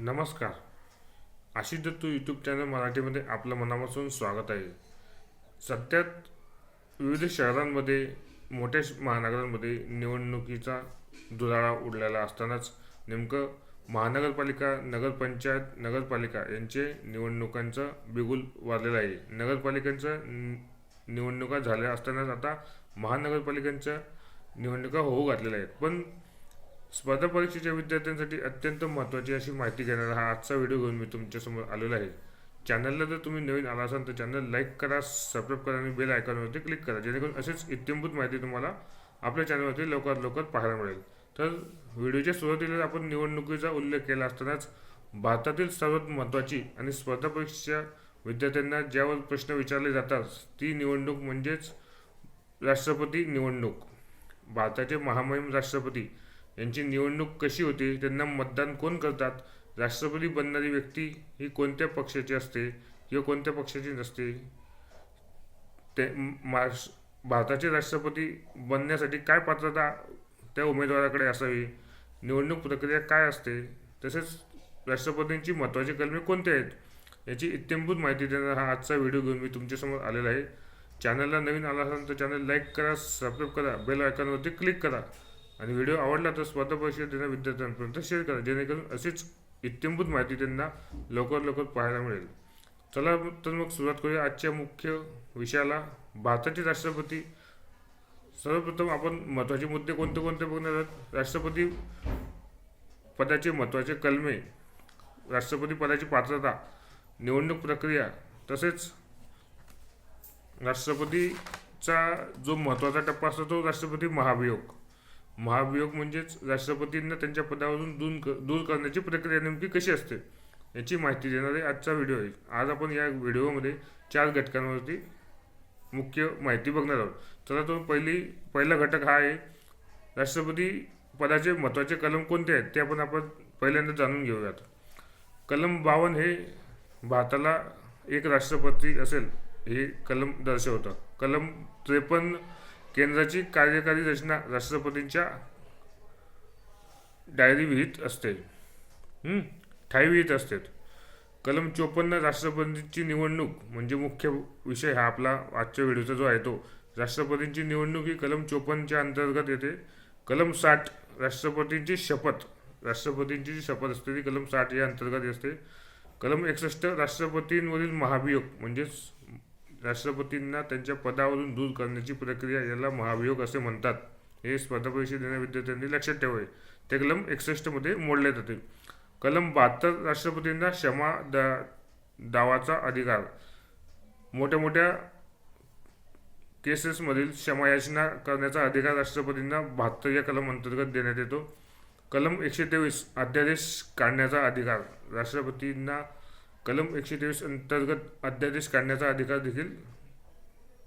नमस्कार. Ashish Dattu YouTube channel मराठीमध्ये आपलं मनापासून स्वागत आहे. सध्यात विविध शहरांमध्ये मोठ्या श- महानगरांमध्ये निवडणुकीचा दुराळा उडलेला असतानाच नेमकं महानगरपालिका नगरपंचायत नगरपालिका यांचे निवडणुकांचं बिगुल वाजलेलं आहे. नगरपालिकांचं निवडणुका झाल्या असतानाच आता महानगरपालिकांच्या निवडणुका होऊ घातलेल्या आहेत. पण स्पर्धा परीक्षेच्या विद्यार्थ्यांसाठी अत्यंत महत्त्वाची अशी माहिती घेणारा हा आजचा व्हिडिओ घेऊन मी तुमच्यासमोर आलेला आहे. चॅनलला जर तुम्ही नवीन आला असाल तर चॅनल लाईक करा सबस्क्राईब करा आणि बेल आयकॉनवरती क्लिक करा जेणेकरून असेच इत्यंभूत माहिती तुम्हाला आपल्या चॅनलवरती लवकरात लवकर पाहायला मिळेल. तर व्हिडिओच्या सुरुवातीला आपण निवडणुकीचा उल्लेख केला असतानाच भारतातील सर्वात महत्त्वाची आणि स्पर्धा परीक्षेच्या विद्यार्थ्यांना ज्यावर प्रश्न विचारले जातात ती निवडणूक म्हणजेच राष्ट्रपती निवडणूक. भारताचे महामहिम राष्ट्रपती यांची निवडणूक कशी होते त्यांना मतदान कोण करतात? राष्ट्रपती बनणारी व्यक्ती ही कोणत्या पक्षाची असते किंवा कोणत्या पक्षाची नसते? ते महाराष्ट्र भारताचे राष्ट्रपती बनण्यासाठी काय पात्रता त्या उमेदवाराकडे असावी? निवडणूक प्रक्रिया काय असते? तसेच राष्ट्रपतींची महत्त्वाची कलमे कोणते आहेत? याची इत्यंभूत माहिती देणारा हा आजचा व्हिडिओ घेऊन मी तुमच्यासमोर आलेला आहे. चॅनलला नवीन आला असाल तर चॅनल लाईक करा सबस्क्राईब करा बेल आयकॉनवरती क्लिक करा. आणि व्हिडिओ आवडला तर स्वतः पैसे देणाऱ्या विद्यार्थ्यांपर्यंत शेअर करा. जेणेकरून अशीच इत्यंभूत माहिती त्यांना लवकर लवकर पाहायला मिळेल. चला तर मग सुरुवात करूया आजच्या मुख्य विषयाला. भारताचे राष्ट्रपती. सर्वप्रथम आपण महत्त्वाचे मुद्दे कोणते कोणते बघणार आहोत? राष्ट्रपती पदाचे महत्त्वाचे कलमे. राष्ट्रपती पदाची पात्रता निवडणूक प्रक्रिया तसेच राष्ट्रपतीचा जो महत्त्वाचा टप्पा असतो तो राष्ट्रपती महाभियोग. महाभियोग म्हणजेच राष्ट्रपतींना त्यांच्या पदावरून दूर क- दूर करण्याची प्रक्रिया नेमकी कशी असते याची माहिती देणारे आजचा व्हिडिओ आहे आज आपण या व्हिडिओमध्ये चार घटकांवरती मुख्य माहिती बघणार आहोत. तर तो पहिली पहिला घटक हा आहे राष्ट्रपती पदाचे महत्त्वाचे कलम कोणते आहेत ते आपण आपण पहिल्यांदा जाणून घेऊयात. कलम बावन्न हे भारताला एक राष्ट्रपती असेल हे कलम दर्शवतं. कलम त्रेपन्न केंद्राची कार्यकारी रचना राष्ट्रपतींच्या डायरी विहित असते. ठाई विहित असते. कलम चोपन्न राष्ट्रपतींची निवडणूक म्हणजे मुख्य विषय हा आपला आजच्या व्हिडिओचा जो आहे तो. राष्ट्रपतींची निवडणूक ही कलम चोपन्नच्या अंतर्गत येते. कलम साठ राष्ट्रपतींची शपथ. राष्ट्रपतींची जी शपथ असते ती कलम साठ या अंतर्गत असते. कलम एकसष्ट राष्ट्रपतींवरील महाभियोग म्हणजेच राष्ट्रपतींना त्यांच्या पदावरून दूर करण्याची प्रक्रिया याला महाभियोग असे म्हणतात. हे स्पर्धा परीक्षा देणाऱ्या विद्यार्थ्यांनी लक्षात ठेवावे. ते कलम एकसष्टमध्ये मोडले जाते. कलम बहात्तर राष्ट्रपतींना क्षमा दा दावाचा अधिकार. मोठ्या मोठ्या केसेसमधील क्षमायाचना करण्याचा अधिकार राष्ट्रपतींना बहात्तर या कलम अंतर्गत देण्यात येतो. कलम एकशे तेवीस अध्यादेश काढण्याचा अधिकार. राष्ट्रपतींना कलम एकशे तेवीस अंतर्गत अध्यादेश काढण्याचा अधिकार देखील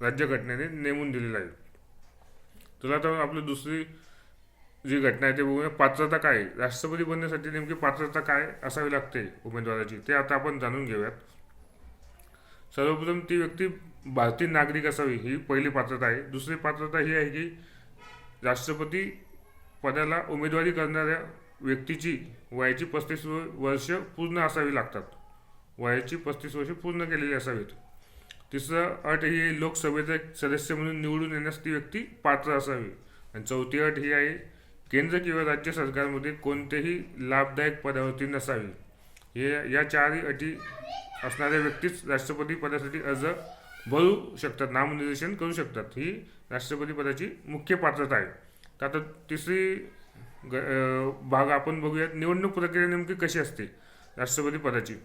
राज्यघटनेने नेमून दिलेला आहे. तुला तर आपली दुसरी जी घटना आहे ते बघूया. पात्रता काय आहे? राष्ट्रपती बनण्यासाठी नेमकी पात्रता काय असावी लागते उमेदवाराची? ते आता आपण जाणून घेऊयात. सर्वप्रथम ती व्यक्ती भारतीय नागरिक असावी ही पहिली पात्रता आहे. दुसरी पात्रता ही आहे की राष्ट्रपती पदाला उमेदवारी करणाऱ्या व्यक्तीची वयाची पस्तीस वर्ष पूर्ण असावी लागतात. वयाची पस्तीस वर्ष पूर्ण केलेली असावीत. तिसरं अट ही लोकसभेचा सदस्य म्हणून निवडून येण्यास ती व्यक्ती पात्र असावी. आणि चौथी अट ही आहे केंद्र किंवा राज्य सरकारमध्ये कोणतेही लाभदायक पदावरती नसावी. हे या चारही अटी असणाऱ्या व्यक्तीच राष्ट्रपती पदासाठी अर्ज भरू शकतात नामनिर्देशन करू शकतात. ही राष्ट्रपती पदाची मुख्य पात्रता आहे. तर आता तिसरी ग भाग आपण बघूयात निवडणूक प्रक्रिया नेमकी कशी असते राष्ट्रपती पदाची.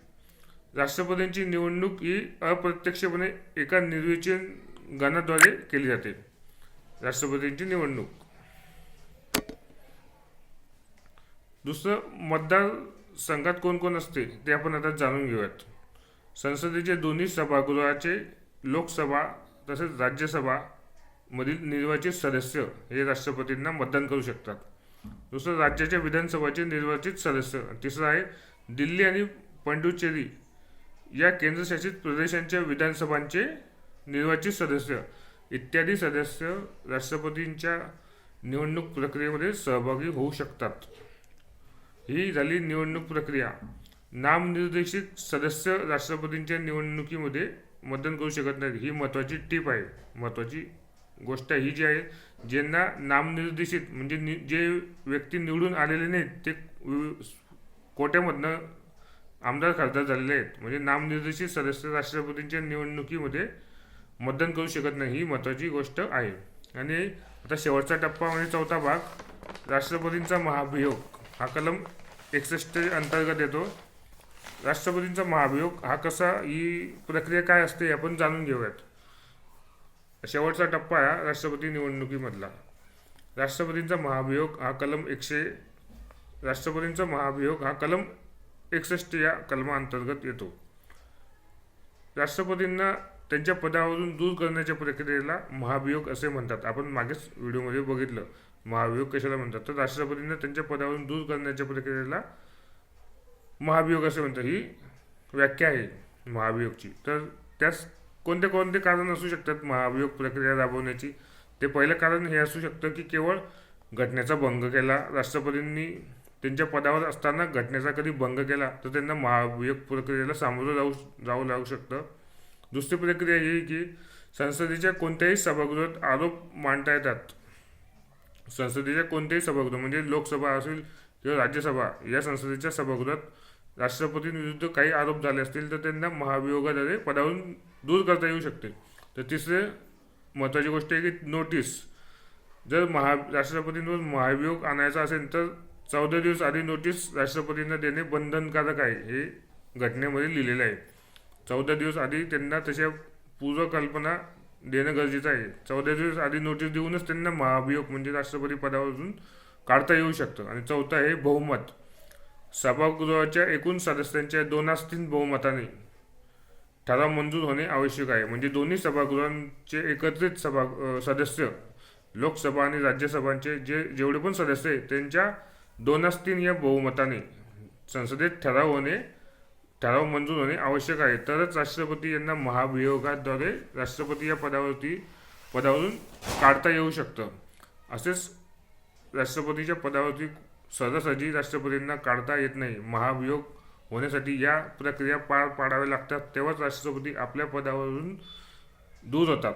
राष्ट्रपतींची निवडणूक ही अप्रत्यक्षपणे एका निर्वाचन गणाद्वारे केली जाते. राष्ट्रपतींची निवडणूक. दुसरं मतदार संघात कोण कोण असते ते आपण आता जाणून घेऊयात. संसदेचे दोन्ही सभागृहाचे लोकसभा तसेच राज्यसभा मधील निर्वाचित सदस्य हे राष्ट्रपतींना मतदान करू शकतात. दुसरं राज्याच्या विधानसभाचे निर्वाचित सदस्य. तिसरं आहे दिल्ली आणि पंडुचेरी या केंद्रशासित प्रदेशांच्या विधानसभांचे निर्वाचित सदस्य इत्यादी सदस्य राष्ट्रपतींच्या निवडणूक प्रक्रियेमध्ये सहभागी होऊ शकतात. ही झाली निवडणूक प्रक्रिया. नामनिर्देशित सदस्य राष्ट्रपतींच्या निवडणुकीमध्ये मतदान करू शकत नाहीत. ही महत्त्वाची टीप आहे. महत्त्वाची गोष्ट ही जी आहे ज्यांना नामनिर्देशित म्हणजे नि जे व्यक्ती निवडून आलेले नाहीत ते कोट्यामधनं आमदार खासदार झालेले आहेत. म्हणजे नामनिर्देशित सदस्य राष्ट्रपतींच्या निवडणुकीमध्ये मतदान करू शकत नाही. ही महत्त्वाची गोष्ट आहे. आणि आता शेवटचा टप्पा म्हणजे चौथा भाग. राष्ट्रपतींचा महाभियोग हा कलम एकसष्ट अंतर्गत येतो. राष्ट्रपतींचा महाभियोग हा कसा ही प्रक्रिया काय असते हे आपण जाणून घेऊयात. शेवटचा टप्पा आहे हा राष्ट्रपती निवडणुकीमधला. राष्ट्रपतींचा महाभियोग हा कलम एकशे राष्ट्रपतींचा महाभियोग हा कलम एकसष्ट या कलमाअंतर्गत येतो. राष्ट्रपतींना त्यांच्या पदावरून दूर करण्याच्या प्रक्रियेला महाभियोग असे म्हणतात. आपण मागेच व्हिडिओमध्ये बघितलं. महाभियोग कशाला म्हणतात? तर राष्ट्रपतींना त्यांच्या पदावरून दूर करण्याच्या प्रक्रियेला महाभियोग असे म्हणतात. ही व्याख्या आहे महाभियोगची. तर त्यास कोणते कोणते कारण असू शकतात महाभियोग प्रक्रिया राबवण्याची? ते पहिलं कारण हे असू शकतं की केवळ घटनेचा भंग केला राष्ट्रपतींनी त्यांच्या पदावर असताना घटनेचा कधी भंग केला तर त्यांना महाभियोग प्रक्रियेला सामोरं जाऊ जावं लागू शकतं. दुसरी प्रक्रिया ही की संसदेच्या कोणत्याही सभागृहात आरोप मांडता येतात. संसदेच्या कोणत्याही सभागृह म्हणजे लोकसभा असेल किंवा राज्यसभा या संसदेच्या सभागृहात राष्ट्रपतींविरुद्ध काही आरोप झाले असतील तर त्यांना महाभियोगाद्वारे पदावरून दूर करता येऊ शकते. तर तिसरे महत्त्वाची गोष्ट आहे की नोटीस जर महा राष्ट्रपतींवर महाभियोग आणायचा असेल तर चौदा दिवस आधी नोटीस राष्ट्रपतींना देणे बंधनकारक आहे हे घटनेमध्ये लिहिलेलं आहे. चौदा दिवस आधी त्यांना तशा पूर्वकल्पना देणं गरजेचं आहे. चौदा दिवस आधी नोटीस देऊनच त्यांना महाभियोग म्हणजे राष्ट्रपती पदावरून काढता येऊ शकतं. आणि चौथा आहे बहुमत. सभागृहाच्या एकूण सदस्यांच्या दोनास तीन बहुमताने ठराव मंजूर होणे आवश्यक आहे. म्हणजे दोन्ही सभागृहांचे एकत्रित सभा सदस्य लोकसभा आणि राज्यसभांचे जे जेवढे पण सदस्य आहेत त्यांच्या दोनच तीन या बहुमताने. संसदेत ठराव होणे ठराव मंजूर होणे आवश्यक आहे. तरच राष्ट्रपती यांना महाभियोगाद्वारे राष्ट्रपती या पदावरती पदावरून काढता येऊ शकतं. असेच राष्ट्रपतीच्या पदावरती सहजासहजी राष्ट्रपतींना काढता येत नाही. महाभियोग होण्यासाठी या प्रक्रिया पार पाडाव्या लागतात. तेव्हाच राष्ट्रपती आपल्या पदावरून दूर होतात.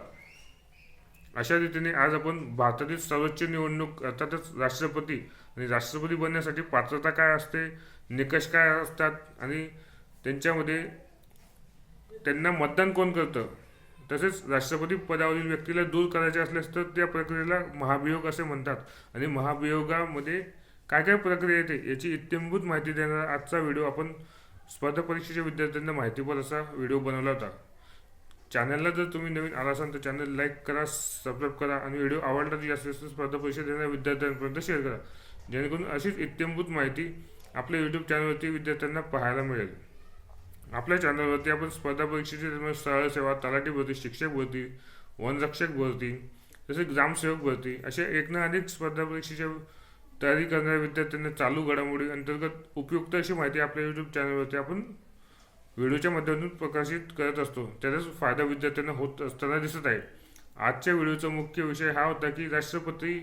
अशा रीतीने आज आपण भारतातील सर्वोच्च निवडणूक अर्थातच राष्ट्रपती आणि राष्ट्रपती बनण्यासाठी पात्रता काय असते? निकष काय असतात? आणि त्यांच्यामध्ये त्यांना मतदान कोण करतं? तसेच राष्ट्रपती पदावरील व्यक्तीला दूर करायचे असल्यास तर त्या प्रक्रियेला महाभियोग असे म्हणतात. आणि महाभियोगामध्ये काय काय प्रक्रिया येते याची इत्यंभूत माहिती देणारा आजचा व्हिडिओ आपण स्पर्धा परीक्षेच्या विद्यार्थ्यांना माहितीपर असा व्हिडिओ बनवला होता. चॅनलला जर तुम्ही नवीन आला असाल तर चॅनल लाईक करा सबस्क्राईब करा आणि व्हिडिओ आवडला जी स्पर्धा परीक्षा देणाऱ्या विद्यार्थ्यांपर्यंत शेअर करा. जेणेकरून अशीच इत्यंभूत माहिती आपल्या यूट्यूब चॅनलवरती विद्यार्थ्यांना पाहायला मिळेल. आपल्या चॅनलवरती आपण स्पर्धा परीक्षेची सरळ सेवा तलाठी भरती शिक्षक भरती वनरक्षक भरती तसेच ग्रामसेवक भरती अशा एक ना अनेक स्पर्धा परीक्षेच्या तयारी करणाऱ्या विद्यार्थ्यांना चालू घडामोडी अंतर्गत उपयुक्त अशी माहिती आपल्या यूट्यूब चॅनलवरती आपण व्हिडिओच्या माध्यमातून प्रकाशित करत असतो. त्याचाच फायदा विद्यार्थ्यांना होत असताना दिसत आहे. आजच्या व्हिडिओचा मुख्य विषय हा होता की राष्ट्रपती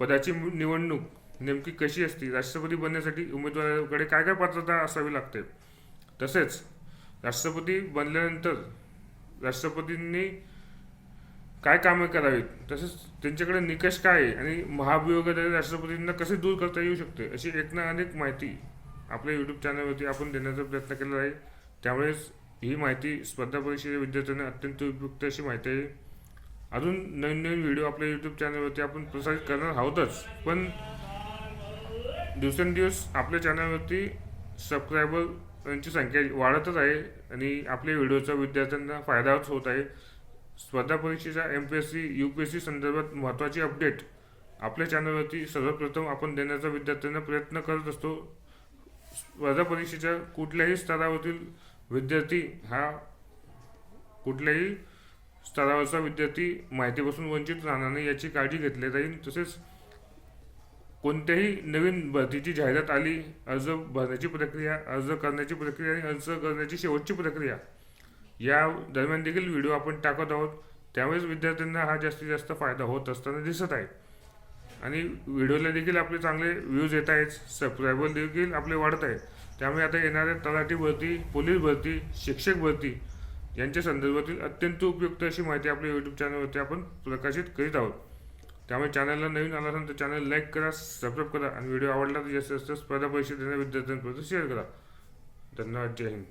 पदाची निवडणूक नेमकी कशी असते? राष्ट्रपती बनण्यासाठी उमेदवाराकडे काय काय पात्रता असावी लागते? तसेच राष्ट्रपती बनल्यानंतर राष्ट्रपतींनी काय कामे करावीत? तसेच त्यांच्याकडे निकष काय आहे? आणि महाभियोगाद्वारे राष्ट्रपतींना कसे दूर करता येऊ शकते? अशी एक ना अनेक माहिती आपल्या यूट्यूब चॅनलवरती आपण देण्याचा प्रयत्न केला आहे. त्यामुळेच ही माहिती स्पर्धा परीक्षेच्या विद्यार्थ्यांना अत्यंत उपयुक्त अशी माहिती आहे. अजून नवीन नवीन व्हिडिओ आपल्या यूट्यूब चॅनलवरती आपण प्रसारित करणार आहोतच. पण दिवसेंदिवस आपल्या चॅनलवरती सबस्क्रायबर यांची संख्या वाढतच आहे आणि आपल्या व्हिडिओचा विद्यार्थ्यांना फायदाच होत आहे. स्पर्धा परीक्षेच्या M P S C U P S C संदर्भात महत्त्वाची अपडेट आपल्या चॅनलवरती सर्वप्रथम आपण देण्याचा विद्यार्थ्यांना प्रयत्न करत असतो. स्पर्धा परीक्षेच्या कुठल्याही स्तरावरील विद्यार्थी हा कुठल्याही स्तरावरचा विद्यार्थी माहितीपासून वंचित राहणार नाही याची काळजी घेतली जाईल. तसेच कोणत्याही नवीन भरतीची जाहिरात आली अर्ज भरण्याची प्रक्रिया अर्ज करण्याची प्रक्रिया आणि अर्ज करण्याची शेवटची प्रक्रिया या दरम्यान देखील व्हिडिओ आपण टाकत आहोत. त्यामुळेच विद्यार्थ्यांना हा जास्तीत जास्त फायदा होत असताना दिसत आहे. आणि व्हिडिओला देखील आपले चांगले व्ह्यूज येत आहेत सबस्क्रायबर देखील आपले वाढत आहेत. त्यामुळे आता येणाऱ्या तलाठी भरती पोलीस भरती शिक्षक भरती यांच्या संदर्भातील अत्यंत उपयुक्त अशी माहिती आपल्या यूट्यूब चॅनलवरती आपण प्रकाशित करीत आहोत. त्यामुळे चॅनलला नवीन आला असेल तर चॅनल लाईक करा सबस्क्राईब करा आणि व्हिडिओ आवडला तर जास्तीत जास्त स्पर्धा परीक्षा देणाऱ्या विद्यार्थ्यांपर्यंत शेअर करा. धन्यवाद जय हिंद.